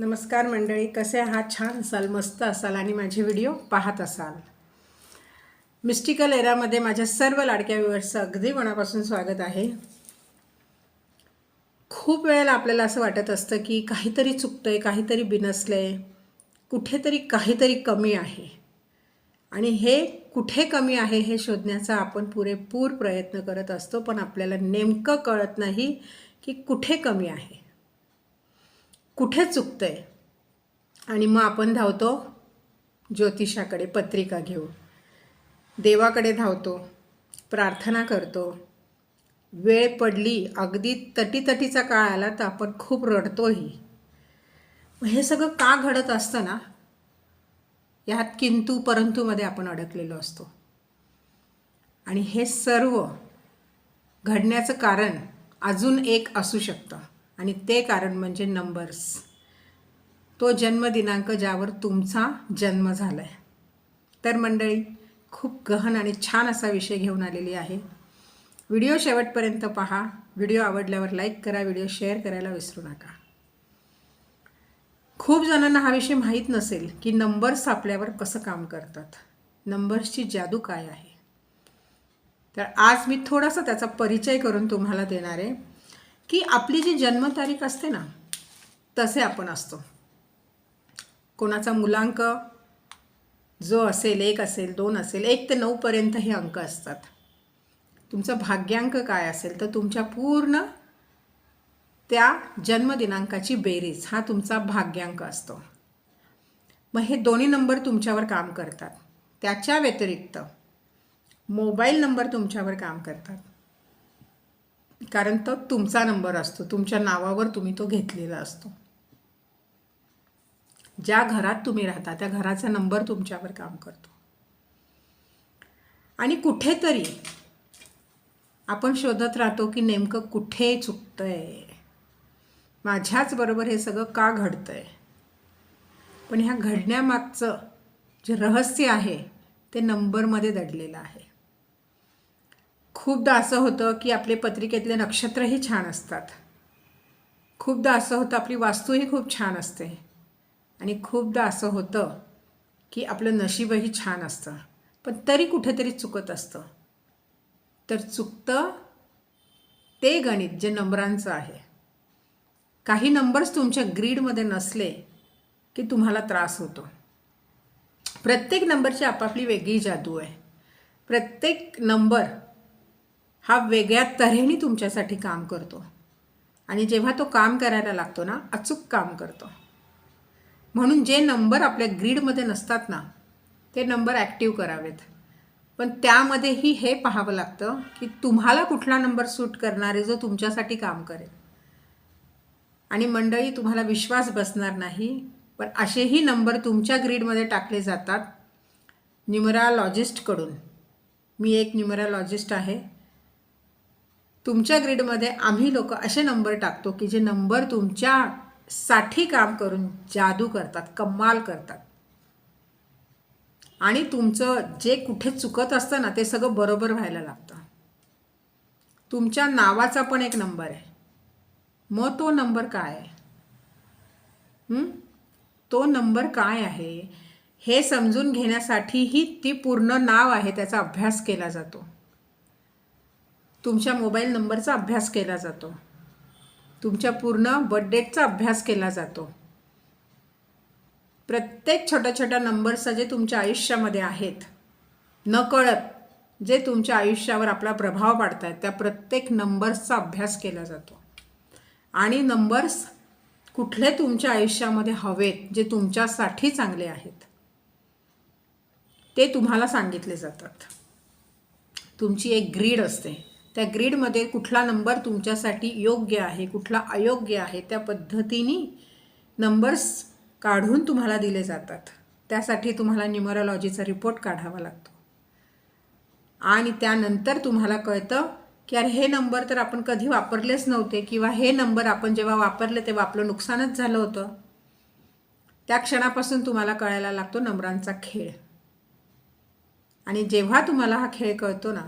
नमस्कार मंडळी कसे आहात? छान असाल मस्त असाल आणि माझे व्हिडिओ पाहत असाल. मिस्टिकल एरामध्ये माझ्या सर्व लाडक्या व्यूअर्सचं अगदी मनापासून स्वागत आहे. खूप वेळेला आपल्याला असं वाटत असतं की काहीतरी चुकतं आहे काहीतरी बिनसलं आहे कुठेतरी काहीतरी कमी आहे. आणि हे कुठे कमी आहे हे शोधण्याचा आपण पुरेपूर प्रयत्न करत असतो पण आपल्याला नेमकं कळत नाही की कुठे कमी आहे. कुठे चुकतं आहे आणि मग आपण धावतो ज्योतिषाकडे पत्रिका घेऊ देवाकडे धावतो प्रार्थना करतो. वेळ पडली अगदी तटीतटीचा काळ आला तर आपण खूप रडतोही. हे सगळं का घडत असतं ना? ह्यात किंतू परंतुमध्ये आपण अडकलेलो असतो. आणि हे सर्व घडण्याचं कारण अजून एक असू शकतं. आणि ते कारण म्हणजे नंबर्स तो जन्मदिनांक ज्यावर तुमचा जन्म झाला आहे तर मंडळी खूप गहन आणि छान असा विषय घेऊन आलेली आहे. व्हिडिओ शेवटपर्यंत पहा. व्हिडिओ आवडल्यावर लाईक करा व्हिडिओ शेअर करायला विसरू नका. खूप जणांना हा विषय माहीत नसेल की नंबर्स आपल्यावर कसं काम करतात. नंबर्सची जादू काय आहे? तर आज मी थोडासा त्याचा परिचय करून तुम्हाला देणार आहे. की आपली जी जन्मतारीख असते ना तसे आपण असतो. कोणाचा मुलांक जो असेल एक असेल दोन असेल एक ते नऊपर्यंत हे अंक असतात. तुमचा भाग्यांक काय असेल तर तुमच्या पूर्ण त्या जन्मदिनांकाची बेरीज हा तुमचा भाग्यांक असतो. मग हे दोन्ही नंबर तुमच्यावर काम करतात. त्याच्या व्यतिरिक्त मोबाईल नंबर तुमच्यावर काम करतात. कारण तो तुमचा नंबर असतो. तुमच्या नावावर तुम्ही तो घेतलेला असतो. ज्या घरात तुम्ही राहता त्या घराचा नंबर तुमच्यावर काम करतो. आणि कुठेतरी आपण शोधत राहतो की नेमकं कुठे चुकतंय. माझ्याच बरोबर हे सगळं का घडतंय? पण ह्या घडण्यामागचं जे रहस्य आहे ते नंबरमध्ये दडलेलं आहे. खूपदा असं होतं की आपले पत्रिकेतले नक्षत्रही छान असतात. खूपदा असं होतं आपली वास्तूही खूप छान असते. आणि खूपदा असं होतं की आपलं नशीबही छान असतं. पण तरी कुठेतरी चुकत असतं. तर चुकतं ते गणित जे नंबरांचं आहे. काही नंबर्स तुमच्या ग्रीडमध्ये नसले की तुम्हाला त्रास होतो. प्रत्येक नंबरची आपापली वेगळी जादू आहे. प्रत्येक नंबर हा वेगळ्या तऱ्हेने तुमच्यासाठी काम करतो. आणि जेव्हा तो काम करायला लागतो ना अचूक काम करतो. म्हणून जे नंबर आपल्या ग्रीडमध्ये नसतात ना ते नंबर ॲक्टिव्ह करावेत. पण त्यामध्येही हे पाहावं लागतं की तुम्हाला कुठला नंबर सूट करणार आहे जो तुमच्यासाठी काम करेल. आणि मंडळी तुम्हाला विश्वास बसणार नाही पण असेही नंबर तुमच्या ग्रीडमध्ये टाकले जातात न्युमरालॉजिस्टकडून मी एक न्युमरालॉजिस्ट आहे. तुमच्या ग्रीडमध्ये आम्ही लोक असे नंबर टाकतो की जे नंबर तुमच्यासाठी काम करून जादू करतात कमाल करतात. आणि तुमचं जे कुठे चुकत असतं ना ते सगळं बरोबर व्हायला लागतं. तुमच्या नावाचा पण एक नंबर आहे. मग तो नंबर काय आहे? तो नंबर काय आहे? हे समजून घेण्यासाठीही ती पूर्ण नाव आहे त्याचा अभ्यास केला जातो. तुमच्या मोबाईल नंबरचा अभ्यास केला जातो. तुमच्या पूर्ण बर्थडेटचा अभ्यास केला जातो. प्रत्येक छोट्या छोट्या नंबर्सचा जे तुमच्या आयुष्यामध्ये आहेत नकळत जे तुमच्या आयुष्यावर आपला प्रभाव पाडत आहेत त्या प्रत्येक नंबर्सचा अभ्यास केला जातो. आणि नंबर्स कुठले तुमच्या आयुष्यामध्ये हवेत जे तुमच्यासाठी चांगले आहेत ते तुम्हाला सांगितले जातात. तुमची एक ग्रीड असते. त्या ग्रीडमध्ये कुठला नंबर तुमच्यासाठी योग्य आहे कुठला अयोग्य आहे त्या पद्धतीने नंबर्स काढून तुम्हाला दिले जातात. त्यासाठी तुम्हाला न्युमरॉलॉजीचा रिपोर्ट काढावा लागतो. आणि त्यानंतर तुम्हाला कळतं की अरे हे नंबर तर आपण कधी वापरलेच नव्हते किंवा हे नंबर आपण जेव्हा वापरले तेव्हा आपलं नुकसानच झालं होतं. त्या क्षणापासून तुम्हाला कळायला लागतो नंबरांचा खेळ. आणि जेव्हा तुम्हाला हा खेळ कळतो ना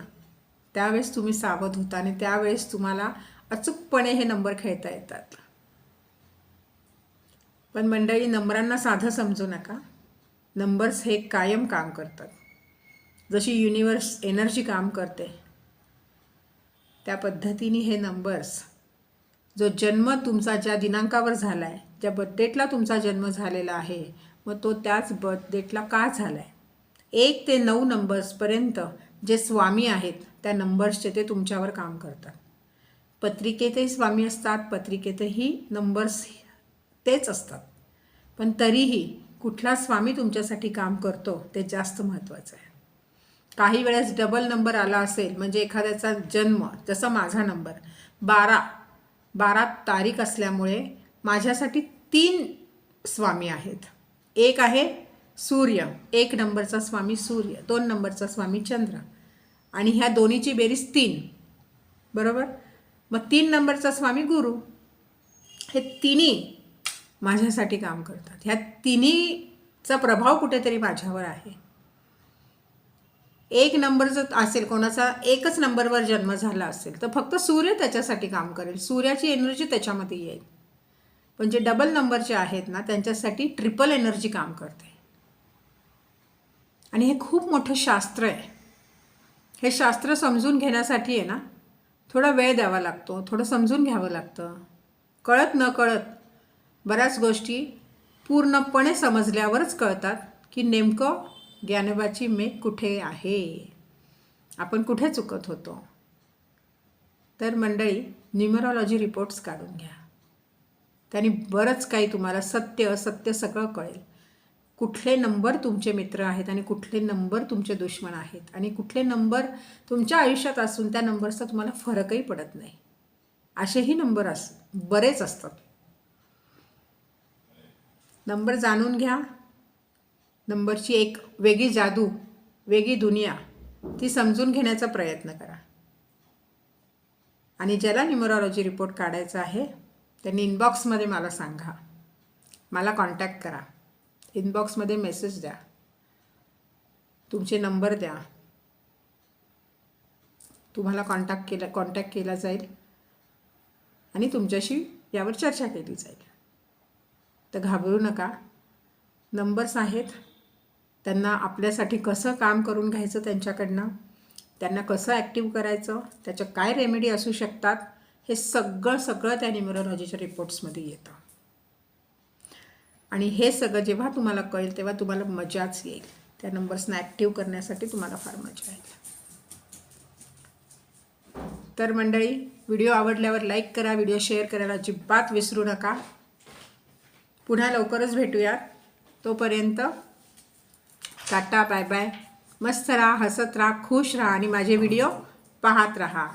त्यावेळेस तुम्ही सावध होता आणि त्यावेळेस तुम्हाला अचूकपणे हे नंबर खेळता येतात. पण मंडळी नंबरांना साधं समजू नका. नंबर्स हे कायम काम करतात. जशी युनिवर्स एनर्जी काम करते त्या पद्धतीने हे नंबर्स जो जन्म तुमचा ज्या दिनांकावर झाला आहे ज्या बर्थडेटला तुमचा जन्म झालेला आहे मग तो त्याच बर्थडेटला का झाला आहे एक ते नऊ नंबर्सपर्यंत जे स्वामी आहेत त्या नंबर्सचे ते तुमच्यावर काम करतात. पत्रिकेतही स्वामी असतात पत्रिकेतही नंबर्स तेच असतात. पण तरीही कुठला स्वामी तुमच्यासाठी काम करतो ते जास्त महत्त्वाचं आहे. काही वेळेस डबल नंबर आला असेल म्हणजे एखाद्याचा जन्म जसा माझा नंबर बारा बारा तारीख असल्यामुळे माझ्यासाठी तीन स्वामी आहेत. एक आहे सूर्य. एक नंबरचा स्वामी सूर्य दोन नंबरचा स्वामी चंद्र. आणि ह्या दोन्हीची बेरीज तीन. बरोबर? मग तीन नंबरचा स्वामी गुरु. हे तिन्ही माझ्यासाठी काम करतात. ह्या तिन्हीचा प्रभाव कुठेतरी माझ्यावर आहे. एक नंबर जर असेल कोणाचा एकच नंबरवर जन्म झाला असेल तर फक्त सूर्य त्याच्यासाठी काम करेल. सूर्याची एनर्जी त्याच्यामध्ये येईल. पण जे डबल नंबरचे आहेत ना त्यांच्यासाठी ट्रिपल एनर्जी काम करते. आणि हे खूप मोठं शास्त्र आहे. हे शास्त्र समजून घेण्यासाठी आहे ना थोडा वेळ द्यावा लागतो थोडं समजून घ्यावं लागतं. कळत न कळत बऱ्याच गोष्टी पूर्णपणे समजल्यावरच कळतात की नेमकं ज्ञानोबाची मेघ कुठे आहे? आपण कुठे चुकत होतो? तर मंडळी न्युमरॉलॉजी रिपोर्ट्स काढून घ्या. त्यांनी बरंच काही तुम्हाला सत्य असत्य सगळं कळेल. कुठले नंबर तुमचे मित्र आहेत आणि कुठले नंबर तुमचे दुश्मन आहेत आणि कुठले नंबर तुमच्या आयुष्यात असून त्या नंबरचा तुम्हाला फरकही पडत नाही. असेही नंबर अस बरेच असतात. नंबर जाणून घ्या. नंबरची एक वेगळी जादू वेगळी दुनिया ती समजून घेण्याचा प्रयत्न करा. आणि ज्याला न्युमरॉलॉजी रिपोर्ट काढायचा आहे त्यांनी इनबॉक्समध्ये मला सांगा. मला कॉन्टॅक्ट करा. इनबॉक्समध्ये मेसेज द्या. तुमचे नंबर द्या. तुम्हाला कॉन्टॅक्ट केला कॉन्टॅक्ट केला जाईल. आणि तुमच्याशी यावर चर्चा केली जाईल. तर घाबरू नका. नंबर्स आहेत. त्यांना आपल्यासाठी कसं काम करून घ्यायचं त्यांच्याकडनं त्यांना कसं ॲक्टिव्ह करायचं त्याच्या काय रेमेडी असू शकतात हे सगळं सगळं त्या न्युमरोलॉजीच्या रिपोर्ट्समध्ये येतं. आणि हे सगळं जेव्हा तुम्हाला कळेल तेव्हा तुम्हाला मजाच येईल. त्या नंबर्सना ॲक्टिव्ह करण्यासाठी तुम्हाला फार मजा येईल. तर मंडळी व्हिडिओ आवडल्यावर लाईक करा व्हिडिओ शेअर करायला अजिबात विसरू नका. पुन्हा लवकरच भेटूया तोपर्यंत टाटा बाय बाय मस्त राहा हसत राहा खुश राहा आणि माझे व्हिडिओ पाहत राहा.